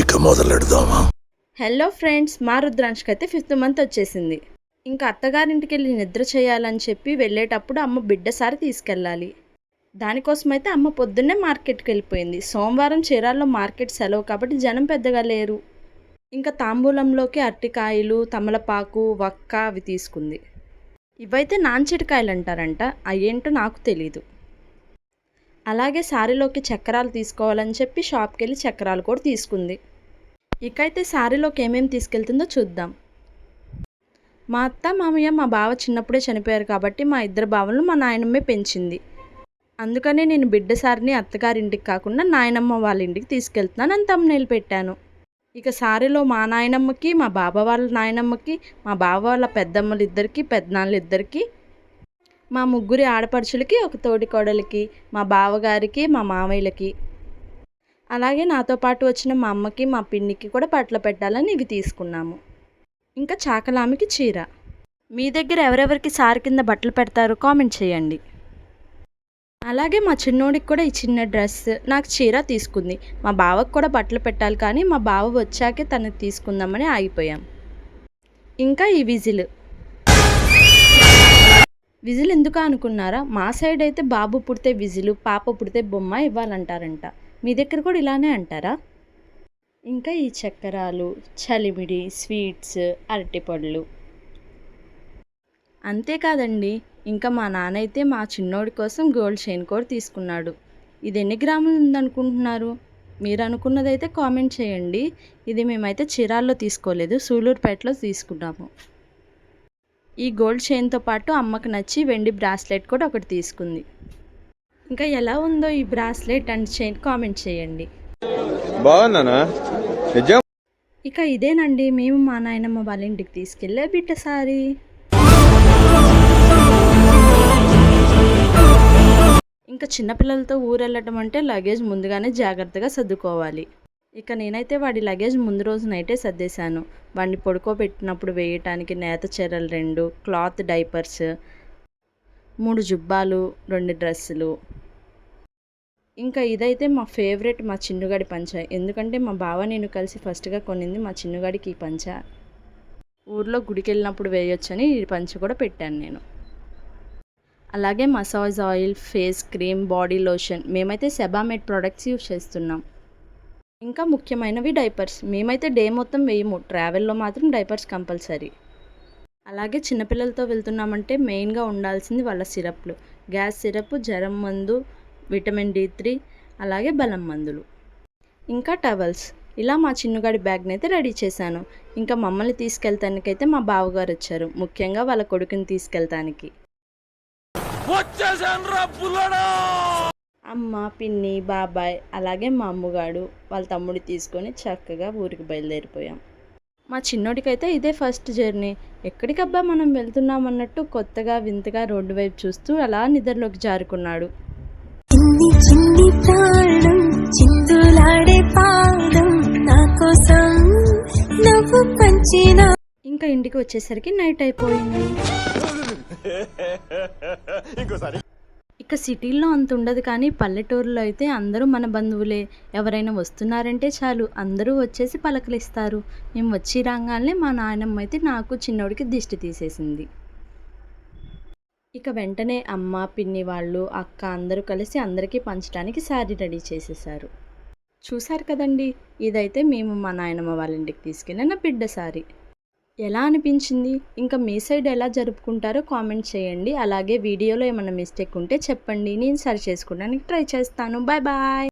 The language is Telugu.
ఇక మొదలెడదామా? హలో ఫ్రెండ్స్ మా రుద్రాంష్కి అయితే ఫిఫ్త్ మంత్ వచ్చేసింది. ఇంకా అత్తగారింటికి వెళ్ళి నిద్ర చేయాలని చెప్పి వెళ్ళేటప్పుడు అమ్మ బిడ్డ సారి తీసుకెళ్ళాలి. దానికోసమైతే అమ్మ పొద్దున్నే మార్కెట్కి వెళ్ళిపోయింది. సోమవారం చీరాల్లో మార్కెట్ సెలవు కాబట్టి జనం పెద్దగా లేరు. ఇంకా తాంబూలంలోకి అరటికాయలు తమలపాకు వక్క అవి తీసుకుంది. ఇవైతే నాంచిటికాయలు అంటారంట అయ్యేంటో నాకు తెలీదు. అలాగే సారీలోకి చక్రాలు తీసుకోవాలని చెప్పి షాప్కి వెళ్ళి చక్రాలు కూడా తీసుకుంది. ఇకైతే శారీలోకి ఏమేమి తీసుకెళ్తుందో చూద్దాం. మా అత్త మామయ్య మా బావ చిన్నప్పుడే చనిపోయారు కాబట్టి మా ఇద్దరు బావలను మా నాయనమ్మే పెంచింది. అందుకనే నేను బిడ్డ సారిని అత్తగారింటికి కాకుండా నాయనమ్మ వాళ్ళ ఇంటికి తీసుకెళ్తున్నాను అని తమ్మునేలు పెట్టాను. ఇక సారీలో మా నాయనమ్మకి మా బావ వాళ్ళ నాయనమ్మకి మా బావ వాళ్ళ పెద్దమ్మలు ఇద్దరికి పెద్దనాళ్ళు ఇద్దరికి మా ముగ్గురి ఆడపడుచులకి ఒక తోటి కోడలికి మా బావగారికి మా మామయ్యలకి. అలాగే నాతో పాటు వచ్చిన మా అమ్మకి మా పిన్నికి కూడా బట్టలు పెట్టాలని ఇవి తీసుకున్నాము. ఇంకా చాకలామికి చీర. మీ దగ్గర ఎవరెవరికి సారి కింద బట్టలు పెడతారో కామెంట్ చేయండి. అలాగే మా చిన్నోడికి కూడా ఈ చిన్న డ్రెస్ నాకు చీర తీసుకుంది. మా బావకు కూడా బట్టలు పెట్టాలి కానీ మా బావ వచ్చాకే తనకి తీసుకుందామని ఆగిపోయాం. ఇంకా ఈ విజిల్. విజిల్ ఎందుకు అనుకున్నారా? మా సైడ్ అయితే బాబు పుడితే విజిలు పాప పుడితే బొమ్మ ఇవ్వాలంటారంట. మీ దగ్గర కూడా ఇలానే అంటారా? ఇంకా ఈ చక్కెరాలు చలిమిడి స్వీట్స్ అరటిపళ్ళు. అంతేకాదండి ఇంకా మా నాన్న అయితే మా చిన్నోడి కోసం గోల్డ్ చైన్ కూడా తీసుకున్నాడు. ఇది ఎన్ని గ్రాములు ఉందనుకుంటున్నారు? మీరు అనుకున్నదైతే కామెంట్ చేయండి. ఇది మేమైతే చీరాల్లో తీసుకోలేదు సూలూరుపేటలో తీసుకున్నాము. ఈ గోల్డ్ చైన్తో పాటు అమ్మకు నచ్చి వెండి బ్రాస్లెట్ కూడా ఒకటి తీసుకుంది. ఇంకా ఎలా ఉందో ఈ బ్రాస్లెట్ అండ్ చైన్ కామెంట్ చేయండి. బాగుందనా నిజం? ఇక ఇదేనండి. మేము మా నాయనమ్మ వాళ్ళ ఇంటికి తీసుకెళ్ళే బిడ్డ సారీ. ఇంకా చిన్నపిల్లలతో ఊరు వెళ్ళటం అంటే లగేజ్ ముందుగానే జాగ్రత్తగా సర్దుకోవాలి. ఇక నేనైతే వాడి లగేజ్ ముందు రోజు నైటే సర్దేశాను. వాడిని పడుకోబెట్టినప్పుడు వేయటానికి నేత చీరలు రెండు క్లాత్ డైపర్స్ మూడు జుబ్బాలు రెండు డ్రెస్సులు. ఇంకా ఇదైతే మా ఫేవరెట్ మా చిన్నుగాడి పంచ. ఎందుకంటే మా బావ నేను కలిసి ఫస్ట్గా కొనింది మా చిన్నుగాడికి ఈ పంచ. ఊర్లో గుడికి వెళ్ళినప్పుడు వేయొచ్చని ఈ పంచ కూడా పెట్టాను నేను. అలాగే massage oil face cream body lotion మేమైతే సెబామేట్ ప్రోడక్ట్స్ యూజ్ చేస్తున్నాం. ఇంకా ముఖ్యమైనవి డైపర్స్. మేమైతే డే మొత్తం వేయము. ట్రావెల్లో మాత్రం డైపర్స్ కంపల్సరీ. అలాగే చిన్నపిల్లలతో వెళ్తున్నామంటే మెయిన్గా ఉండాల్సింది వాళ్ళ సిరప్లు. గ్యాస్ సిరప్ జ్వరం మందు విటమిన్ డి త్రీ అలాగే బలం మందులు. ఇంకా టవల్స్. ఇలా మా చిన్నగాడి బ్యాగ్ని అయితే రెడీ చేశాను. ఇంకా మమ్మల్ని తీసుకెళ్తానికైతే మా బావగారు వచ్చారు. ముఖ్యంగా వాళ్ళ కొడుకుని తీసుకెళ్తానికి. అమ్మ పిన్ని బాబాయ్ అలాగే మా అమ్మగాడు వాళ్ళ తమ్ముడి తీసుకొని చక్కగా ఊరికి బయలుదేరిపోయాం. మా చిన్నోడికైతే ఇదే ఫస్ట్ జర్నీ. ఎక్కడికబ్బా మనం వెళ్తున్నాం అన్నట్టు కొత్తగా వింతగా రోడ్డు వైపు చూస్తూ అలా నిద్రలోకి జారుకున్నాడు. చిన్ని చిన్ని ప్రాణం చిందులాడే పాదం నా కోసం నువ్వు పంచిన ఇంకా ఇంటికి వచ్చేసరికి నైట్ అయిపోయింది. ఇక సిటీల్లో అంత ఉండదు కానీ పల్లెటూరులో అయితే అందరూ మన బంధువులే. ఎవరైనా వస్తున్నారంటే చాలు అందరూ వచ్చేసి పలకలిస్తారు మేము వచ్చి రాగానే మా నాయనమ్మ అయితే నాకు చిన్నోడికి దిష్టి తీసేసింది. ఇక వెంటనే అమ్మ పిన్ని వాళ్ళు అక్క అందరూ కలిసి అందరికీ పంచడానికి శారీ రెడీ చేసేసారు చూసారు కదండి ఇదైతే మేము మా నాయనమ్మ వాళ్ళ ఇంటికి తీసుకెళ్ళిన బిడ్డ శారీ. ఎలా అనిపించింది? ఇంకా మీ సైడ్ ఎలా జరుపుకుంటారో కామెంట్ చేయండి. అలాగే వీడియోలో ఏమైనా మిస్టేక్ ఉంటే చెప్పండి. నేను సరి చేసుకోవడానికి ట్రై చేస్తాను. Bye bye.